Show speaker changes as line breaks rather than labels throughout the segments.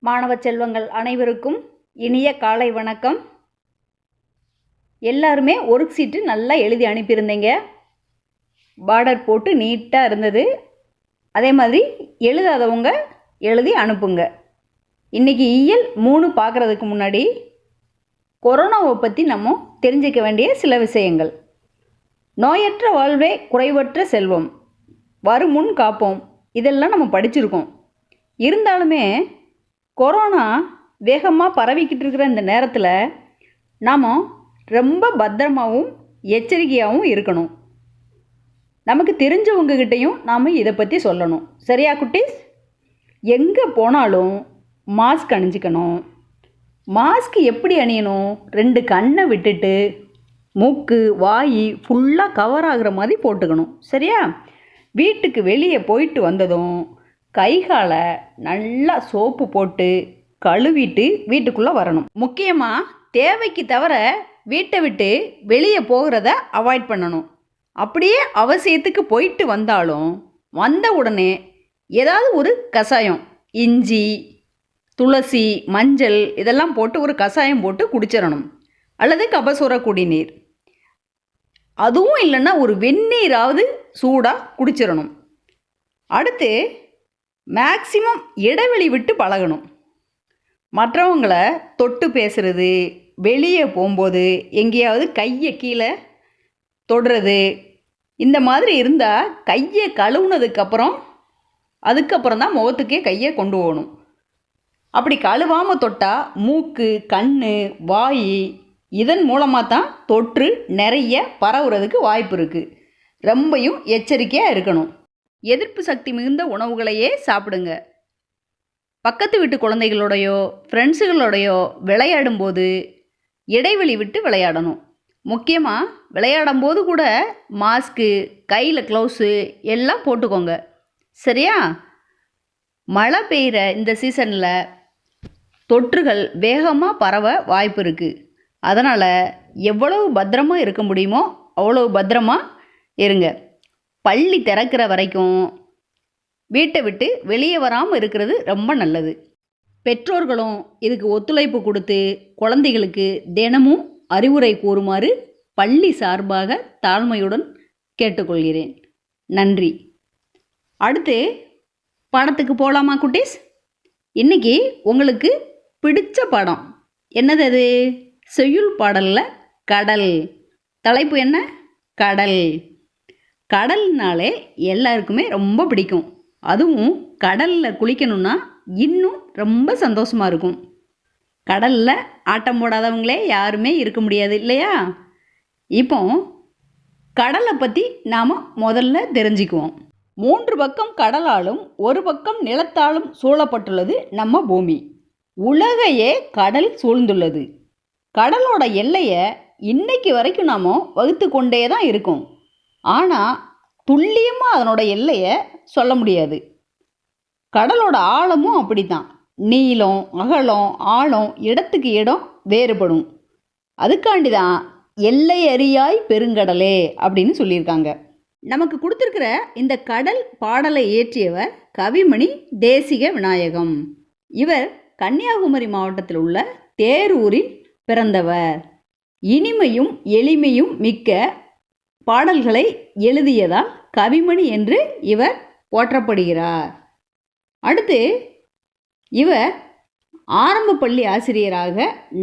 மாணவ செல்வங்கள் அனைவருக்கும் இனிய காலை வணக்கம். எல்லாருமே ஒர்க் சீட்டு நல்லா எழுதி அனுப்பியிருந்தீங்க. பார்டர் போட்டு நீட்டாக இருந்தது. அதே மாதிரி எழுதாதவங்க எழுதி அனுப்புங்க. இன்றைக்கி இயல் மூணு பார்க்குறதுக்கு முன்னாடி கொரோனாவை பற்றி நம்ம தெரிஞ்சுக்க வேண்டிய சில விஷயங்கள். நோயற்ற வாழ்வே குறைவற்ற செல்வம். வருமுன் காப்போம். இதெல்லாம் நம்ம படிச்சிருக்கோம். இருந்தாலுமே கொரோனா வேகமாக பரவிக்கிட்டு இருக்கிற இந்த நேரத்தில் நாம் ரொம்ப பத்திரமாகவும் எச்சரிக்கையாகவும் இருக்கணும். நமக்கு தெரிஞ்சவங்ககிட்டையும் நாம் இதை பற்றி சொல்லணும். சரியா குட்டீஸ்? எங்கே போனாலும் மாஸ்க் அணிஞ்சிக்கணும். மாஸ்க் எப்படி அணியணும்? ரெண்டு கண்ணை விட்டுட்டு மூக்கு வாய் ஃபுல்லாக கவர் ஆகுற மாதிரி போட்டுக்கணும். சரியா? வீட்டுக்கு வெளியே போயிட்டு வந்ததும் கை காலை நல்லா சோப்பு போட்டு கழுவிட்டு வீட்டுக்குள்ளே வரணும். முக்கியமாக தேவைக்கு தவிர வீட்டை விட்டு வெளியே போகிறத அவாய்ட் பண்ணணும். அப்படியே அவசியத்துக்கு போயிட்டு வந்தாலும் வந்த உடனே ஏதாவது ஒரு கஷாயம் இஞ்சி துளசி மஞ்சள் இதெல்லாம் போட்டு ஒரு கஷாயம் போட்டு குடிச்சிடணும். அல்லது கபசுர குடிநீர். அதுவும் இல்லைன்னா ஒரு வெந்நீராவது சூடாக குடிச்சிடணும். அடுத்து மேக்சிமம் இடைவெளி விட்டு பழகணும். மற்றவங்களை தொட்டு பேசுறது வெளியே போகும்போது எங்கேயாவது கையை கீழே தொடுறது இந்த மாதிரி இருந்தால் கையை கழுவுனதுக்கப்புறம் அதுக்கப்புறம் தான் முகத்துக்கே கையை கொண்டு போகணும். அப்படி கழுவாமல் தொட்டால் மூக்கு கண் வாய் இதன் மூலமாக தான் தொற்று நிறைய பரவுறதுக்கு வாய்ப்பு இருக்குது ரொம்பையும் எச்சரிக்கையாக இருக்கணும். எதிர்ப்பு சக்தி மிகுந்த உணவுகளையே சாப்பிடுங்க. பக்கத்து வீட்டு குழந்தைகளோடையோ ஃப்ரெண்ட்ஸுகளோடையோ விளையாடும்போது இடைவெளி விட்டு விளையாடணும். முக்கியமாக விளையாடும்போது கூட மாஸ்க்கு கையில் க்ளவுஸு எல்லாம் போட்டுக்கோங்க. சரியா? மழை பெய்கிற இந்த சீசனில் தொற்றுகள் வேகமாக பரவ வாய்ப்பு இருக்குது அதனால் எவ்வளவு பத்திரமா இருக்க முடியுமோ அவ்வளவு பத்திரமாக இருங்க. பள்ளி திறக்கிற வரைக்கும் வீட்டை விட்டு வெளியே வராமல் இருக்கிறது ரொம்ப நல்லது. பெற்றோர்களும் இதுக்கு ஒத்துழைப்பு கொடுத்து குழந்தைகளுக்கு தினமும் அறிவுரை கூறுமாறு பள்ளி சார்பாக தாழ்மையுடன் கேட்டுக்கொள்கிறேன். நன்றி. அடுத்து படத்துக்கு போகலாமா குட்டீஸ்? இன்னைக்கு உங்களுக்கு பிடிச்ச படம். என்னது அது? செய்யுள் பாடலில் கடல். தலைப்பு என்ன? கடல். கடல்னாலே எல்லாருக்குமே ரொம்ப பிடிக்கும். அதுவும் கடலில் குளிக்கணும்னா இன்னும் ரொம்ப சந்தோஷமாக இருக்கும். கடலில் ஆட்டம் போடாதவங்களே யாருமே இருக்க முடியாது இல்லையா? இப்போ கடலை பற்றி நாம் முதல்ல தெரிஞ்சுக்குவோம். மூன்று பக்கம் கடலாலும் ஒரு பக்கம் நிலத்தாலும் சூழப்பட்டுள்ளது நம்ம பூமி. உலகையே கடல் சூழ்ந்துள்ளது. கடலோட எல்லையை இன்னைக்கு வரைக்கும் நாம் வகுத்து கொண்டே தான் இருக்கோம். ஆனால் துல்லியமாக அதனோட எல்லையை சொல்ல முடியாது. கடலோட ஆழமும் அப்படி தான் நீளம் அகலம் ஆழம் இடத்துக்கு இடம் வேறுபடும். அதுக்காண்டி தான் எல்லை அறியாய் பெருங்கடலே அப்படின்னு சொல்லியிருக்காங்க. நமக்கு கொடுத்துருக்கிற இந்த கடல் பாடலை இயற்றியவர் கவிமணி தேசிக விநாயகம். இவர் கன்னியாகுமரி மாவட்டத்தில் உள்ள தேரூரில் பிறந்தவர். இனிமையும் எளிமையும் மிக்க பாடல்களை எழுதியதால் கவிமணி என்று இவர் போற்றப்படுகிறார். அடுத்து இவர் ஆரம்ப பள்ளி ஆசிரியராக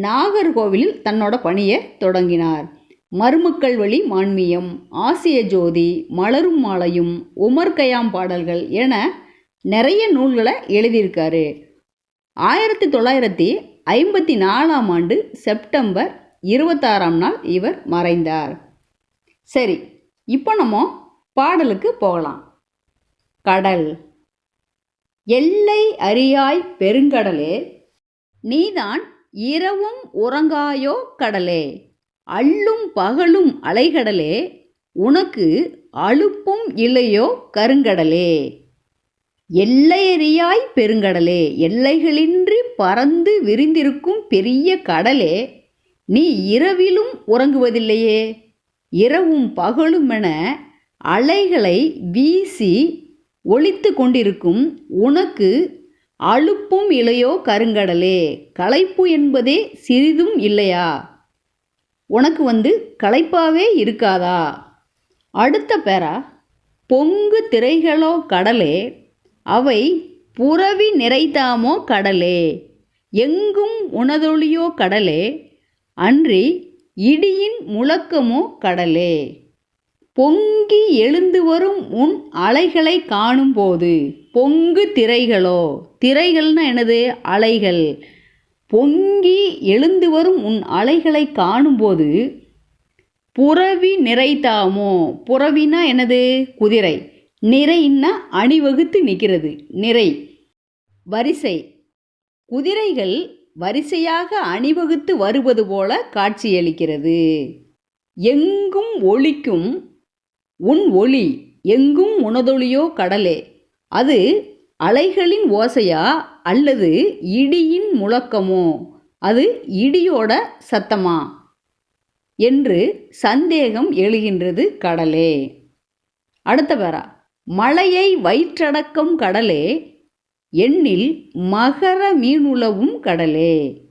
நாகர்கோவிலில் தன்னோட பணியை தொடங்கினார். மருமக்கள் வழி மான்மியம் ஆசிய ஜோதி மலரும் மாலையும் உமர் கயாம் பாடல்கள் என நிறைய நூல்களை எழுதியிருக்காரு. ஆயிரத்தி தொள்ளாயிரத்தி ஐம்பத்தி நாலாம் ஆண்டு செப்டம்பர் இருபத்தாறாம் நாள் இவர் மறைந்தார். சரி இப்போ நம்ம பாடலுக்கு போகலாம். கடல். எல்லை அறியாய் பெருங்கடலே நீதான் இரவும் உறங்காயோ கடலே அள்ளும் பகலும் அலைகடலே உனக்கு அழுப்பும் இல்லையோ கருங்கடலே. எல்லையறியாய் பெருங்கடலே எல்லைகளின்றி பறந்து விரிந்திருக்கும் பெரிய கடலே நீ இரவிலும் உறங்குவதில்லையே. இரவும் பகலுமென அலைகளை வீசி ஒழித்து கொண்டிருக்கும் உனக்கு அழுப்பும் இலையோ கருங்கடலே. களைப்பு என்பதே சிறிதும் இல்லையா? உனக்கு வந்து களைப்பாவே இருக்காதா? அடுத்த பேரா பொங்கு திரைகளோ கடலே அவை புறவி நிறைத்தாமோ கடலே. எங்கும் உனதொழியோ கடலே. அன்றி இடியின் முழக்கமோ கடலே? பொங்கி எழுந்து வரும் உன் அலைகளை காணும்போது பொங்கு திரைகளோ? திரைகள்னா எனது அலைகள். பொங்கி எழுந்து வரும் உன் அலைகளை காணும்போது புறவி நிறைத்தாமோ புறவினா எனது குதிரை. நிறைன்னா அணிவகுத்து நிற்கிறது. நிறை. வரிசை. குதிரைகள் வரிசையாக அணிவகுத்து வருவது போல காட்சியளிக்கிறது. எங்கும் ஒளிக்கும் உன் ஒளி எங்கும் உனதொளியோ கடலே. அது அலைகளின் ஓசையா அல்லது இடியின் முழக்கமோ? அது இடியோட சத்தமா? என்று சந்தேகம் எழுகின்றது கடலே. அடுத்த பேரா மலையை வயிற்றடக்கும் கடலே எண்ணில் மகர மீனுளவும் கடலே.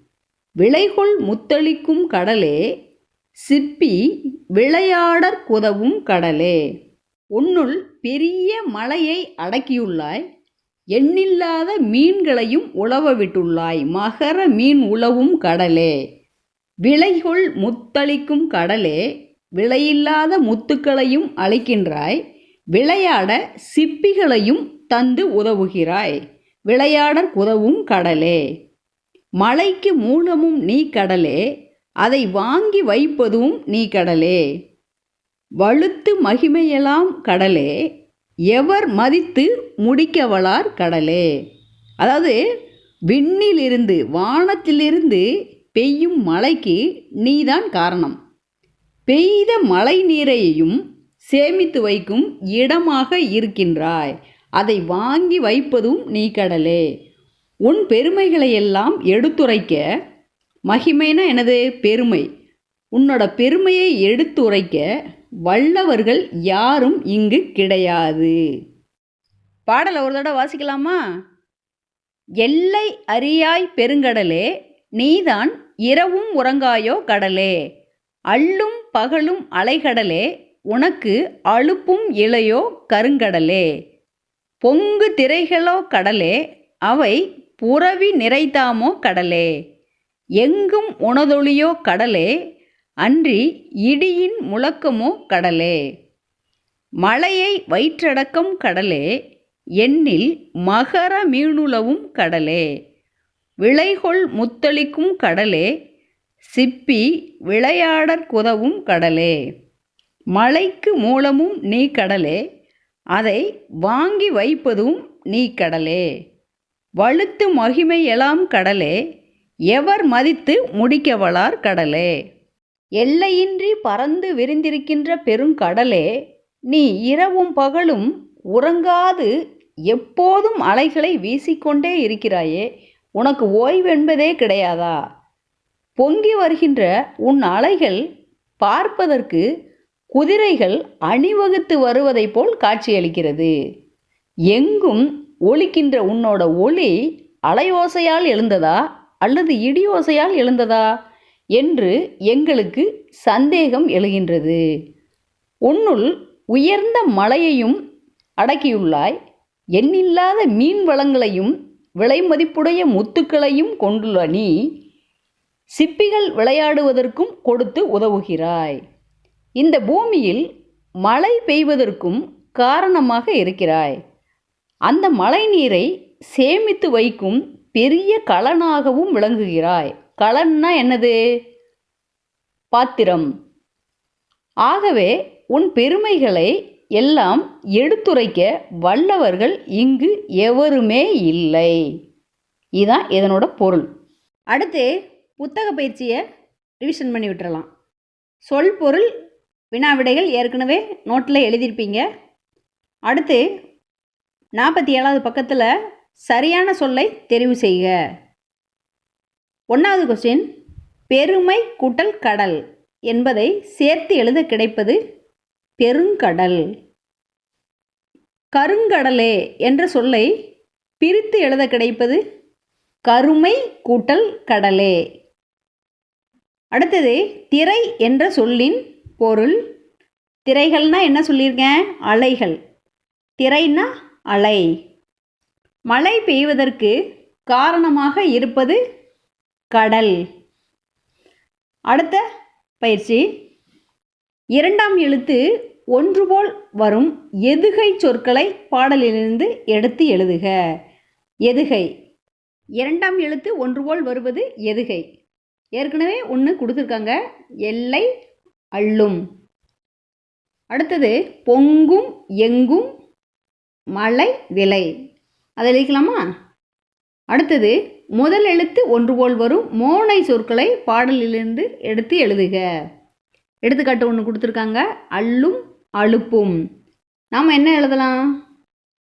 விளைகொள் முத்தளிக்கும் கடலே சிப்பி விளையாடற் குதவும் கடலே. உன்னுள் பெரிய மலையை அடக்கியுள்ளாய் எண்ணில்லாத மீன்களையும் உழவ விட்டுள்ளாய் மகர மீன் உழவும் கடலே. விளைகொள் முத்தளிக்கும் கடலே விலையில்லாத முத்துக்களையும் அளிக்கின்றாய் விளையாட சிப்பிகளையும் தந்து உதவுகிறாய். விளையாடற் உதவும் கடலே. மலைக்கு மூலமும் நீ கடலே அதை வாங்கி வைப்பதும் நீ கடலே. வழுத்து மகிமையெல்லாம் கடலே எவர் மதித்து முடிக்கவளார் கடலே. அதாவது விண்ணிலிருந்து வானத்திலிருந்து பெய்யும் மழைக்கு நீதான் காரணம். பெய்த மழை நீரையும் சேமித்து வைக்கும் இடமாக இருக்கின்றாய். அதை வாங்கி வைப்பதும் நீ கடலே. உன் பெருமைகளை எல்லாம் எடுத்துரைக்க மகிமைனா எனது பெருமை. உன்னோட பெருமையை எடுத்துரைக்க வல்லவர்கள் யாரும் இங்கு கிடையாது. பாடலை ஒரு தடவை வாசிக்கலாமா? எல்லை அறியாய் பெருங்கடலே நீதான் இரவும் உறங்காயோ கடலே. அள்ளும் பகலும் அலைகடலே உனக்கு அழுப்பும் இலையோ கருங்கடலே. பொங்கு திரைகளோ கடலே அவை புறவி நிறைத்தாமோ கடலே? எங்கும் உணதொளியோ கடலே அன்றி இடியின் முழக்கமோ கடலே? மலையை வயிற்றடக்கம் கடலே எண்ணில் மகர மீனுளவும் கடலே? விளைகொள் முத்தளிக்கும் கடலே சிப்பி விளையாடற் குதவும் கடலே? மலைக்கு மூலமும் நீ கடலே அதை வாங்கி வைப்பதும் நீ கடலே. வழுத்து மகிமை எலாம் கடலே. எவர் மதித்து முடிக்கவளார் கடலே. எல்லையின்றி பறந்து விரிந்திருக்கின்ற பெருங்கடலே. நீ இரவும் பகலும் உறங்காது எப்போதும் அலைகளை வீசிக்கொண்டே இருக்கிறாயே. உனக்கு ஓய்வென்பதே கிடையாதா? பொங்கி வருகின்ற உன் அலைகள் பார்ப்பதற்கு குதிரைகள் அணிவகுத்து வருவதைப் போல் காட்சியளிக்கிறது. எங்கும் ஒலிக்கின்ற உன்னோட ஒளி அலையோசையால் எழுந்ததா அல்லது இடியோசையால் எழுந்ததா என்று எங்களுக்கு சந்தேகம் எழுகின்றது. உன்னுள் உயர்ந்த மலையையும் அடக்கியுள்ளாய். எண்ணில்லாத மீன் வளங்களையும் விலை மதிப்புடைய முத்துக்களையும் கொண்டுள்ள நீ சிப்பிகள் விளையாடுவதற்கும் கொடுத்து உதவுகிறாய். இந்த பூமியில் மழை பெய்வதற்கும் காரணமாக இருக்கிறாய். அந்த மழை நீரை சேமித்து வைக்கும் பெரிய களனாகவும் விளங்குகிறாய். களன்னா என்னது? பாத்திரம். ஆகவே உன் பெருமைகளை எல்லாம் எடுத்துரைக்க வல்லவர்கள் இங்கு எவருமே இல்லை. இதுதான் இதனோட பொருள். அடுத்து புத்தக பயிற்சியை ரிவிஷன் பண்ணி விட்டுறலாம். சொல் பொருள் வினா விடைகள் ஏற்கனவே நோட்டில் எழுதியிருப்பீங்க. அடுத்து நாற்பத்தி ஏழாவது பக்கத்தில் சரியான சொல்லை தெரிவு செய்க. ஒன்றாவது கொஸ்டின் பெருமை கூட்டல் கடல் என்பதை சேர்த்து எழுத கிடைப்பது பெருங்கடல். கருங்கடலே என்ற சொல்லை பிரித்து எழுத கிடைப்பது கருமை கூட்டல் கடலே. அடுத்தது திரை என்ற சொல்லின் பொருள். திரைகள்னா என்ன சொல்லியிருக்கேன்? அலைகள். திரைன்னா அலை. மழை பெய்வதற்கு காரணமாக இருப்பது கடல். அடுத்த பயிற்சி. இரண்டாம் எழுத்து ஒன்றுபோல் வரும் எதுகை சொற்களை பாடலிலிருந்து எடுத்து எழுதுக. எதுகை. இரண்டாம் எழுத்து ஒன்றுபோல் வருவது எதுகை. ஏற்கனவே ஒன்று கொடுத்துருக்காங்க. எல்லை அள்ளும். அடுத்தது பொங்கும் எங்கும் மலை விலை. அதை எழுதிக்கலாமா? அடுத்தது முதல் எழுத்து ஒன்று போல் வரும். மோனை சொற்களை பாடலிலிருந்து எடுத்து எழுதுக. எடுத்துக்காட்டு ஒன்று கொடுத்துருக்காங்க. அள்ளும் அழுப்பும். நாம் என்ன எழுதலாம்?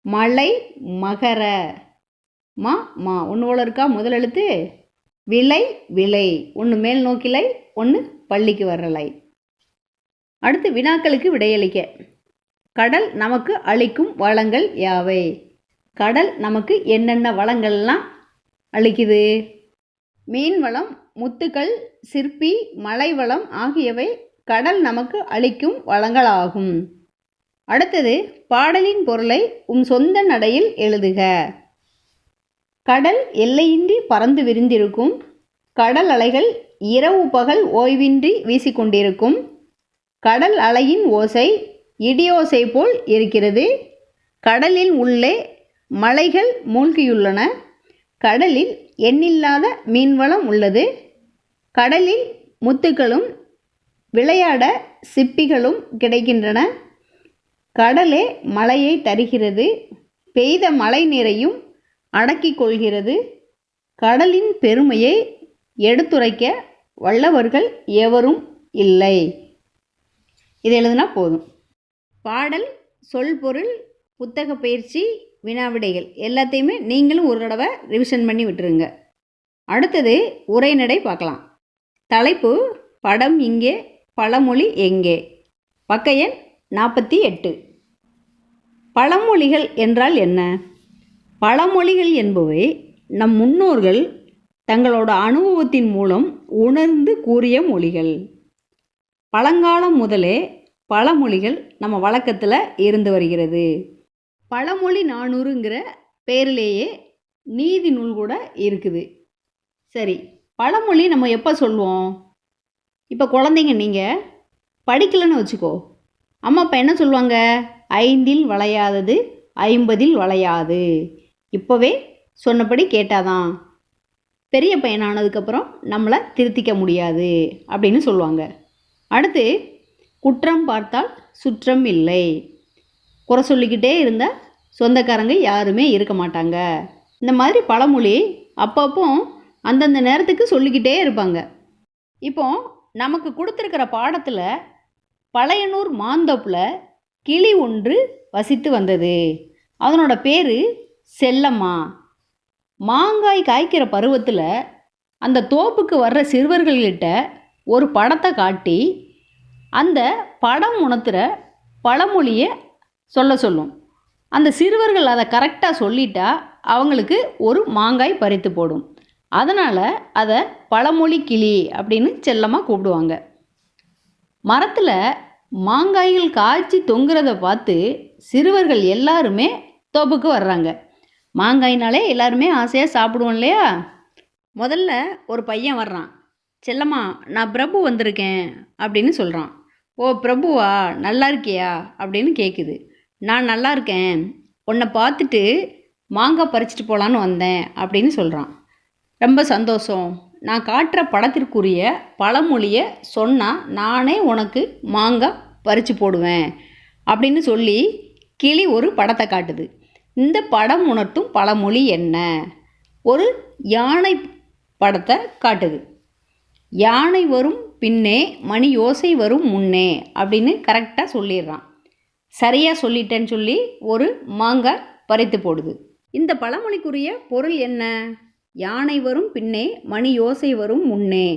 மலை மகர. மா மா. ஒன்று போல இருக்கா? முதல் எழுத்து? விலை விலை. ஒன்று மேல் நோக்கிலை ஒன்று பள்ளிக்கு வரலை அடுத்து வினாக்களுக்கு விடையளிக்க. கடல் நமக்கு அளிக்கும் வளங்கள் யாவை? கடல் நமக்கு என்னென்ன வளங்கள்லாம் அளிக்குது? மீன் வளம் முத்துக்கள் சிற்பி மலை வளம் ஆகியவை கடல் நமக்கு அளிக்கும் வளங்களாகும். அடுத்தது பாடலின் பொருளை உன் சொந்த நடையில் எழுதுக. கடல் எல்லையின்றி பறந்து விரிந்திருக்கும். கடல் அலைகள் இரவு பகல் ஓய்வின்றி வீசிக்கொண்டிருக்கும். கடல் அலையின் ஓசை இடியோசை போல் இருக்கிறது. கடலில் உள்ளே மலைகள் மூழ்கியுள்ளன. கடலில் எண்ணில்லாத மீன்வளம் உள்ளது. கடலில் முத்துக்களும் விளையாட சிப்பிகளும் கிடைக்கின்றன. கடலே மழையை தருகிறது. பெய்த மழை நீரையும் அடக்கிக் கொள்கிறது. கடலின் பெருமையை எடுத்துரைக்க வல்லவர்கள் எவரும் இல்லை. இது எழுதுனா போதும். பாடல் சொல் பொருள் புத்தக பயிற்சி வினாவிடைகள் எல்லாத்தையுமே நீங்களும் ஒரு தடவை ரிவிஷன் பண்ணி விட்டுருங்க. அடுத்தது உரைநடை பார்க்கலாம். தலைப்பு படம் இங்கே பழமொழி எங்கே? பக்க எண் நாற்பத்தி எட்டு. பழமொழிகள் என்றால் என்ன? பழமொழிகள் என்பவை நம் முன்னோர்கள் தங்களோட அனுபவத்தின் மூலம் உணர்ந்து கூறிய மொழிகள். பழங்காலம் முதலே பழமொழிகள் நம்ம வழக்கத்தில் இருந்து வருகிறது. பழமொழி நானூறுங்கிற பேரிலேயே நீதி நூல் கூட இருக்குது. சரி பழமொழி நம்ம எப்போ சொல்லுவோம் இப்போ குழந்தைங்க நீங்கள் படிக்கலைன்னு வச்சுக்கோ. அம்மா அப்பா என்ன சொல்லுவாங்க? ஐந்தில் வளையாதது ஐம்பதில் வளையாது. இப்போவே சொன்னபடி கேட்டாதான். பெரிய பையனானதுக்கப்புறம் நம்மளை திருத்திக்க முடியாது அப்படின்னு சொல்லுவாங்க. அடுத்து குற்றம் பார்த்தால் சுற்றம் இல்லை. குறை சொல்லிக்கிட்டே இருந்தால் சொந்தக்காரங்க யாருமே இருக்க மாட்டாங்க. இந்த மாதிரி பழமொழி அப்பப்போ அந்தந்த நேரத்துக்கு சொல்லிக்கிட்டே இருப்பாங்க. இப்போ நமக்கு கொடுத்துருக்கிற பாடத்தில் பழையனூர் மாந்தோப்பில் கிளி ஒன்று வசித்து வந்தது. அதனோட பேர் செல்லம்மா. மாங்காய் காய்க்கிற பருவத்தில் அந்த தோப்புக்கு வர்ற சிறுவர்கள்கிட்ட ஒரு படத்தை காட்டி அந்த படம் உணர்த்துகிற பழமொழியை சொல்ல சொல்லும். அந்த சிறுவர்கள் அதை கரெக்டாக சொல்லிட்டா அவங்களுக்கு ஒரு மாங்காய் பறித்து போடும். அதனால் அதை பழமொழி கிளி அப்படின்னு செல்லமாக கூப்பிடுவாங்க. மரத்தில் மாங்காய்கள் காய்ச்சி தொங்குறத பார்த்து சிறுவர்கள் எல்லாருமே தோப்புக்கு வர்றாங்க. மாங்காய்னாலே எல்லாருமே ஆசையாக சாப்பிடுவோம் இல்லையா? முதல்ல ஒரு பையன் வர்றான். செல்லம்மா நான் பிரபு வந்திருக்கேன் அப்படின்னு சொல்கிறான் ஓ பிரபுவா? நல்லா இருக்கியா? அப்படின்னு கேட்குது நான் நல்லா இருக்கேன். உன்னை பார்த்துட்டு மாங்காய் பறிச்சிட்டு போகலான்னு வந்தேன் அப்படின்னு சொல்கிறான் ரொம்ப சந்தோஷம். நான் காட்டுற படத்திற்குரிய பழமொழியை சொன்னால் நானே உனக்கு மாங்காய் பறித்து போடுவேன் அப்படின்னு சொல்லி கிளி ஒரு படத்தை காட்டுது. இந்த படம் உணர்த்தும் பழமொழி என்ன? ஒரு யானை படத்தை காட்டுது. யானை வரும் பின்னே மணி யோசை வரும் முன்னே அப்படின்னு கரெக்டாக சொல்லிடுறான். சரியாக சொல்லிட்டேன்னு சொல்லி ஒரு மாங்காய் பறித்து போடுது. இந்த பழமொழிக்குரிய பொருள் என்ன? யானை வரும் பின்னே மணி யோசை வரும் முன்னே.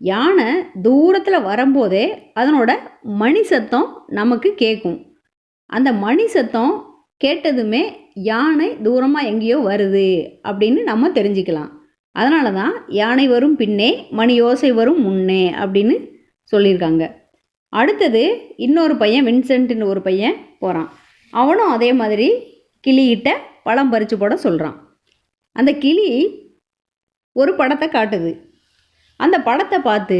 யானை தூரத்தில் வரும்போதே அதனோட மணி சத்தம் நமக்கு கேட்கும் அந்த மணி சத்தம் கேட்டதுமே யானை தூரமாக எங்கேயோ வருது அப்படின்னு நம்ம தெரிஞ்சுக்கலாம். அதனால தான் யானை வரும் பின்னே மணி யோசை வரும் முன்னே அப்படின்னு சொல்லியிருக்காங்க. அடுத்தது இன்னொரு பையன் வின்சென்ட்னு ஒரு பையன் போகிறான் அவனும் அதே மாதிரி கிளிகிட்ட பழம் பறித்து போட சொல்கிறான் அந்த கிளி ஒரு படத்தை காட்டுது. அந்த படத்தை பார்த்து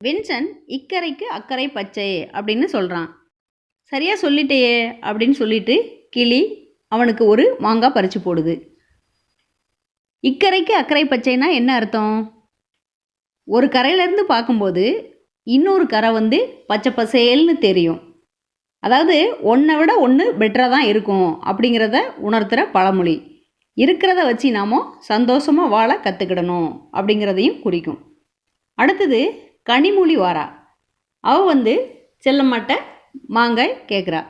வின்சென்ட் இக்கரைக்கு அக்கறை பச்சை அப்படின்னு சொல்கிறான் சரியாக சொல்லிட்டேயே அப்படின்னு சொல்லிட்டு கிளி அவனுக்கு ஒரு மாங்காய் பறித்து போடுது. இக்கரைக்கு அக்கறை பச்சைனா என்ன அர்த்தம்? ஒரு கரையிலேருந்து பார்க்கும்போது இன்னொரு கரை வந்து பச்சை பசேல்னு தெரியும். அதாவது ஒன்றை விட ஒன்று பெட்டராக தான் இருக்கும் அப்படிங்கிறத உணர்த்துகிற பழமொழி. இருக்கிறத வச்சு நாம் சந்தோஷமாக வாழ கற்றுக்கிடணும் அப்படிங்கிறதையும் குறிக்கும். அடுத்தது கனிமொழி வாரா. அவள் வந்து செல்லம்மாட்ட மாங்காய் கேட்குறா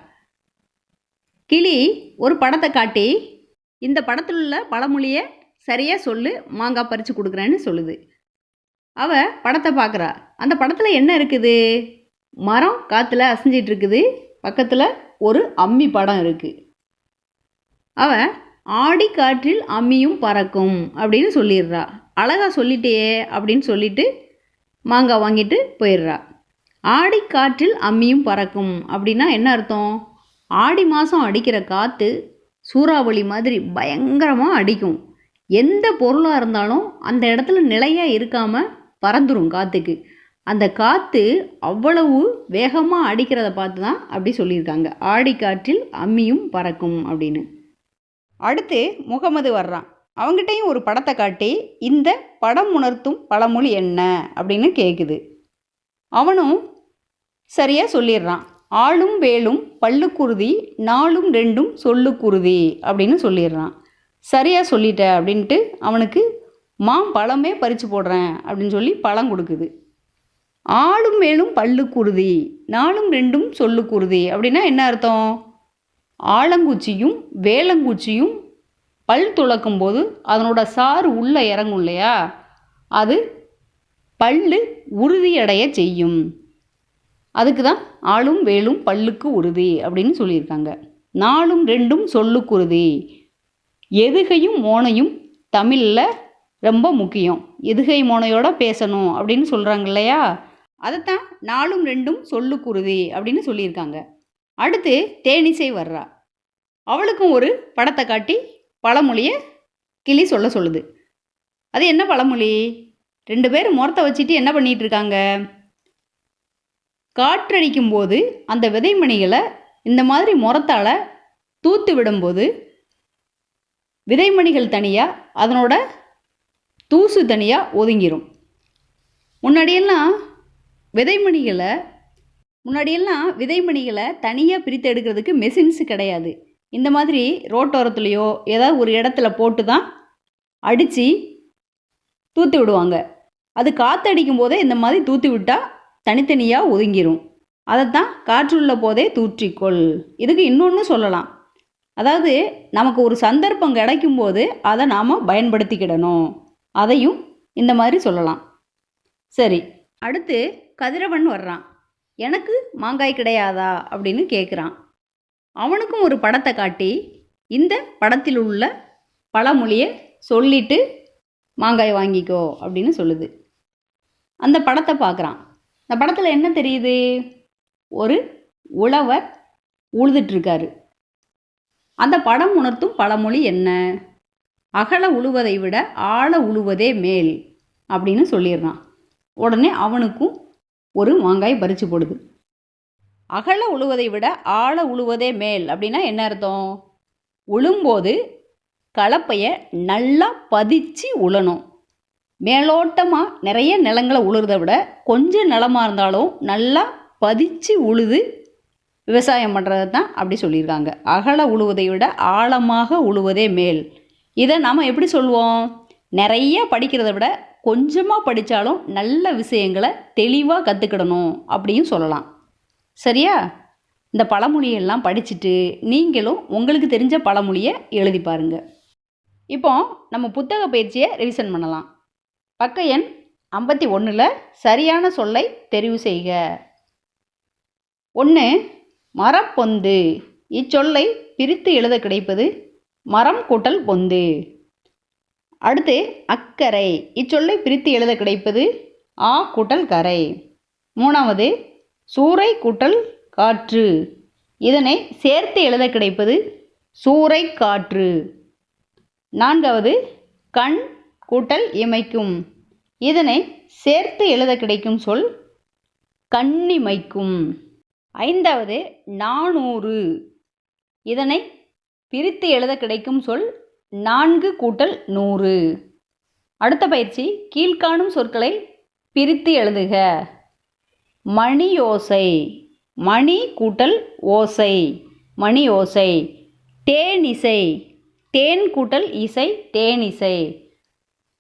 கிளி ஒரு படத்தை காட்டி இந்த படத்தில் உள்ள பழமொழியை சரியாக சொல்லு மாங்காய் பறித்து கொடுக்குறேன்னு சொல்லுது. அவ படத்தை பார்க்குறா. அந்த படத்தில் என்ன இருக்குது? மரம் காற்றுல அசைஞ்சிட்டு இருக்குது. பக்கத்தில் ஒரு அம்மி படம் இருக்குது அவ ஆடி காற்றில் அம்மியும் பறக்கும் அப்படின்னு சொல்லிடுறா. அழகா சொல்லிட்டேயே அப்படின்னு சொல்லிட்டு மாங்காய் வாங்கிட்டு போயிடுறா. ஆடி காற்றில் அம்மியும் பறக்கும் அப்படின்னா என்ன அர்த்தம்? ஆடி மாதம் அடிக்கிற காற்று சூறாவளி மாதிரி பயங்கரமாக அடிக்கும். எந்த பொருளாக இருந்தாலும் அந்த இடத்துல நிலையாக இருக்காமல் பறந்துடும் காற்றுக்கு அந்த காற்று அவ்வளவு வேகமாக அடிக்கிறத பார்த்து தான் அப்படி சொல்லியிருக்காங்க. ஆடி காற்றில் அம்மியும் பறக்கும் அப்படின்னு. அடுத்து முகமது வர்றான். அவங்ககிட்டையும் ஒரு படத்தை காட்டி இந்த படம் உணர்த்தும் பழமொழி என்ன? அப்படின்னு கேட்குது அவனும் சரியாக சொல்லிடுறான். ஆளும் வேலும் பல்லுக்குருதி நாலும் ரெண்டும் சொல்லுக்குருதி அப்படின்னு சொல்லிடுறான். சரியாக சொல்லிட்ட அப்படின்ட்டு அவனுக்கு மாம் பழமே பறித்து போடுறேன் அப்படின்னு சொல்லி பழம் கொடுக்குது. ஆளும் மேலும் பல்லுக்குருதி நாலும் ரெண்டும் சொல்லுக்குருதி அப்படின்னா என்ன அர்த்தம்? ஆலங்குச்சியும் வேலங்குச்சியும் பல் துளக்கும் போது அதனோட சாறு உள்ளே இறங்கும் இல்லையா? அது பல்லு உறுதியடைய செய்யும். அதுக்கு தான் ஆளும் வேலும் பல்லுக்கு உறுதி அப்படின்னு சொல்லியிருக்காங்க. நாலும் ரெண்டும் சொல்லுக்குருதி எதுகையும் மோனையும் தமிழில் ரொம்ப முக்கியம். எதுகை மோனையோட பேசணும் அப்படின்னு சொல்கிறாங்க இல்லையா? அதைத்தான் நாலும் ரெண்டும் சொல்லுக்குருதி அப்படின்னு சொல்லியிருக்காங்க. அடுத்து தேனிசை வர்றா. அவளுக்கும் ஒரு படத்தை காட்டி பழமொழியை கிளி சொல்ல சொல்லுது. அது என்ன பழமொழி? ரெண்டு பேர் முரத்தை வச்சுட்டு என்ன பண்ணிகிட்ருக்காங்க இருக்காங்க? காற்றடிக்கும் போது அந்த விதைமணிகளை இந்த மாதிரி முரத்தால் தூத்து விடும்போது விதைமணிகள் தனியாக அதனோட தூசு தனியாக ஒதுங்கிரும். முன்னாடியெல்லாம் விதைமணிகளை முன்னாடியெல்லாம் விதைமணிகளை தனியாக பிரித்து எடுக்கிறதுக்கு மெஷின்ஸு கிடையாது. இந்த மாதிரி ரோட்டோரத்துலேயோ ஏதாவது ஒரு இடத்துல போட்டு தான் அடித்து தூத்து விடுவாங்க. அது காற்றடிக்கும் போதே இந்த மாதிரி தூத்தி விட்டால் தனித்தனியாக ஒதுங்கிரும். அதைத்தான் காற்றுள்ள போதே தூற்றிக்கொள். இதுக்கு இன்னொன்று சொல்லலாம். அதாவது நமக்கு ஒரு சந்தர்ப்பம் கிடைக்கும் போது அதை நாம் பயன்படுத்திக்கிடணும். அதையும் இந்த மாதிரி சொல்லலாம். சரி அடுத்து கதிரவன் வர்றான். எனக்கு மாங்காய் கிடையாதா? அப்படின்னு கேட்குறான் அவனுக்கும் ஒரு படத்தை காட்டி இந்த படத்தில் உள்ள பழமொழியை சொல்லிட்டு மாங்காய் வாங்கிக்கோ அப்படின்னு சொல்லுது. அந்த படத்தை பார்க்குறான் அந்த படத்தில் என்ன தெரியுது? ஒரு உழவர் உழுதுட்ருக்காரு அந்த படம் உணர்த்தும் பழமொழி என்ன? அகல உழுவதை விட ஆழ உழுவதே மேல் அப்படின்னு சொல்லிடுறான். உடனே அவனுக்கும் ஒரு மாங்காய் பறித்து போடுது. அகல உழுவதை விட ஆழ உழுவதே மேல் அப்படின்னா என்ன அர்த்தம்? உழும்போது கலப்பையை நல்லா பதிச்சு உழணும். மேலோட்டமாக நிறைய நிலங்களை உழுறத விட கொஞ்சம் நிலமாக இருந்தாலும் நல்லா பதிச்சு உழுது விவசாயம் பண்ணுறது தான் அப்படி சொல்லியிருக்காங்க. அகல உழுவதை விட ஆழமாக உழுவதே மேல். இதை நாம் எப்படி சொல்லுவோம் நிறைய படிக்கிறத விட கொஞ்சமாக படித்தாலும் நல்ல விஷயங்களை தெளிவாக கற்றுக்கிடணும் அப்படியும் சொல்லலாம். சரியா? இந்த பழமொழியெல்லாம் படிச்சுட்டு நீங்களும் உங்களுக்கு தெரிஞ்ச பழமொழியை எழுதி பாருங்கள் இப்போ நம்ம புத்தக பயிற்சியை ரிவிஷன் பண்ணலாம். பக்க எண் ஐம்பத்தி ஒன்றில் சரியான சொல்லை தெரிவு செய்க. ஒன்று மரப்பொந்து இச்சொல்லை பிரித்து எழுத கிடைப்பது மரம் கூட்டல் பொந்து. அடுத்து அக்கரை இச்சொல்லை பிரித்து எழுத கிடைப்பது ஆ கூட்டல் கரை மூணாவது சூறை கூட்டல் காற்று. இதனை சேர்த்து எழுத கிடைப்பது சூறை காற்று. நான்காவது கண் கூட்டல் இமைக்கும். இதனை சேர்த்து எழுத கிடைக்கும் சொல் கண்ணிமைக்கும். ஐந்தாவது நானூறு. இதனை பிரித்து எழுத கிடைக்கும் சொல் நான்கு கூட்டல் நூறு. அடுத்த பயிற்சி கீழ்காணும் சொற்களை பிரித்து எழுதுக. மணி ஓசை மணி கூட்டல் ஓசை. மணி ஓசை தேனிசை. தேன் கூட்டல் இசை தேனிசை.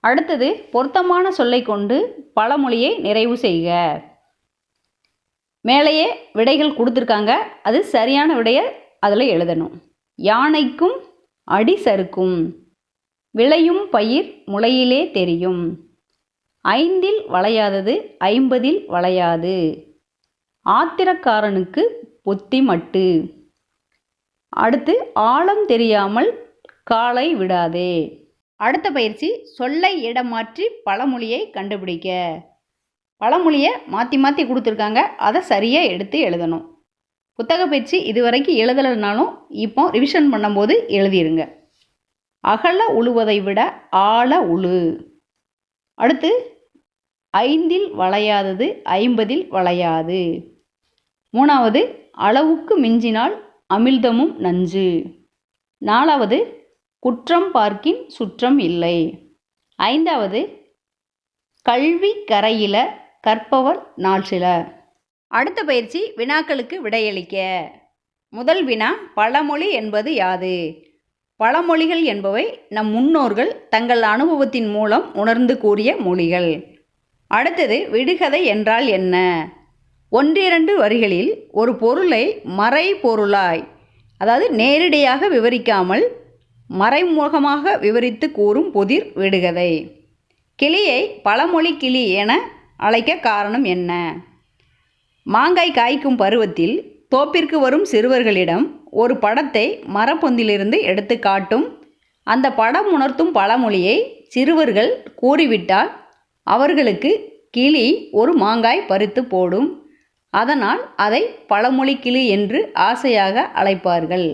அடுத்தது பொருத்தமான சொல்லை கொண்டு பழமொழியை நிறைவு செய்க. மேலேயே விடைகள் கொடுத்துருக்காங்க. அது சரியான விடையை அதில் எழுதணும். யானைக்கும் அடி சறுக்கும். விளையும் பயிர் முளையிலே தெரியும். ஐந்தில் வளையாதது ஐம்பதில் வளையாது. ஆத்திரக்காரனுக்கு பொத்தி மட்டு. அடுத்து ஆழம் தெரியாமல் காலை விடாதே. அடுத்த பயிற்சி சொல்லை இடம் மாற்றி பழமொழியை கண்டுபிடிக்க. பழமொழியை மாற்றி மாற்றி கொடுத்துருக்காங்க. அதை சரியாக எடுத்து எழுதணும். புத்தக பயிற்சி இதுவரைக்கும் எழுதலைனாலும் இப்போ ரிவிஷன் பண்ணும்போது எழுதிருங்க. அகல உழுவதை விட ஆழ உழு. அடுத்து ஐந்தில் வளையாதது ஐம்பதில் வளையாது. மூணாவது அளவுக்கு மிஞ்சினால் அமிழ்தமும் நஞ்சு. நாலாவது குற்றம் பார்க்கின் சுற்றம் இல்லை. ஐந்தாவது கல்வி கரையில கற்பவர் நாள் சில. அடுத்த பயிற்சி வினாக்களுக்கு விடையளிக்க. முதல் வினா பழமொழி என்பது யாது? பழமொழிகள் என்பவை நம் முன்னோர்கள் தங்கள் அனுபவத்தின் மூலம் உணர்ந்து கூறிய மொழிகள். அடுத்தது விடுகதை என்றால் என்ன? ஒன்றிரண்டு வரிகளில் ஒரு பொருளை மறை பொருளாய் அதாவது நேரடியாக விவரிக்காமல் மறைமுகமாக விவரித்து கூறும் புதிர் விடுகதை. கிளியை பழமொழி கிளி என அழைக்க காரணம் என்ன? மாங்காய் காய்க்கும் பருவத்தில் தோப்பிற்கு வரும் சிறுவர்களிடம் ஒரு படத்தை மரப்பொந்திலிருந்து எடுத்து காட்டும். அந்த படம் உணர்த்தும் பழமொழியை சிறுவர்கள் கூறிவிட்டால் அவர்களுக்கு கிளி ஒரு மாங்காய் பறித்து போடும். அதனால் அதை பழமொழி கிளி என்று ஆசையாக அழைப்பார்கள்.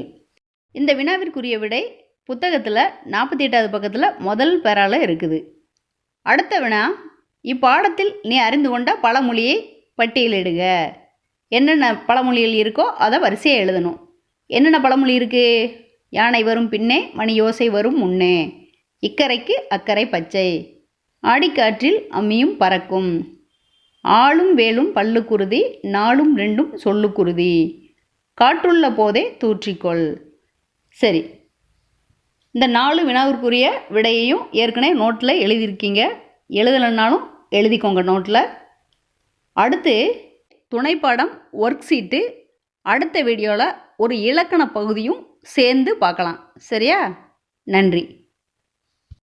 இந்த வினாவிற்குரிய விடை புத்தகத்தில் நாற்பத்தி எட்டாவது பக்கத்தில் முதல் பெறால இருக்குது. அடுத்த வினா இப்பாடத்தில் நீ அறிந்து கொண்ட பழமொழியை பட்டியலிடுக. என்னென்ன பழமொழிகள் இருக்கோ அதை வரிசையாக எழுதணும். என்னென்ன பழமொழி இருக்குது யானை வரும் பின்னே மணி யோசை வரும் முன்னே. இக்கரைக்கு அக்கறை பச்சை. ஆடிக்காற்றில் அம்மியும் பறக்கும். ஆளும் வேலும் பல்லுக்குருதி நாளும் ரெண்டும் சொல்லுக்குருதி காற்றுள்ள போதே தூற்றிக்கொள். சரி. இந்த நாலு வினாவிற்குரிய விடையையும் ஏற்கனவே நோட்டில் எழுதியிருக்கீங்க. எழுதலைன்னாலும் எழுதிக்கோங்க நோட்டில் அடுத்து துணைப்பாடம் ஒர்க் ஷீட்டு அடுத்த வீடியோவில் ஒரு இலக்கண பகுதியும் சேர்ந்து பார்க்கலாம். சரியா? நன்றி.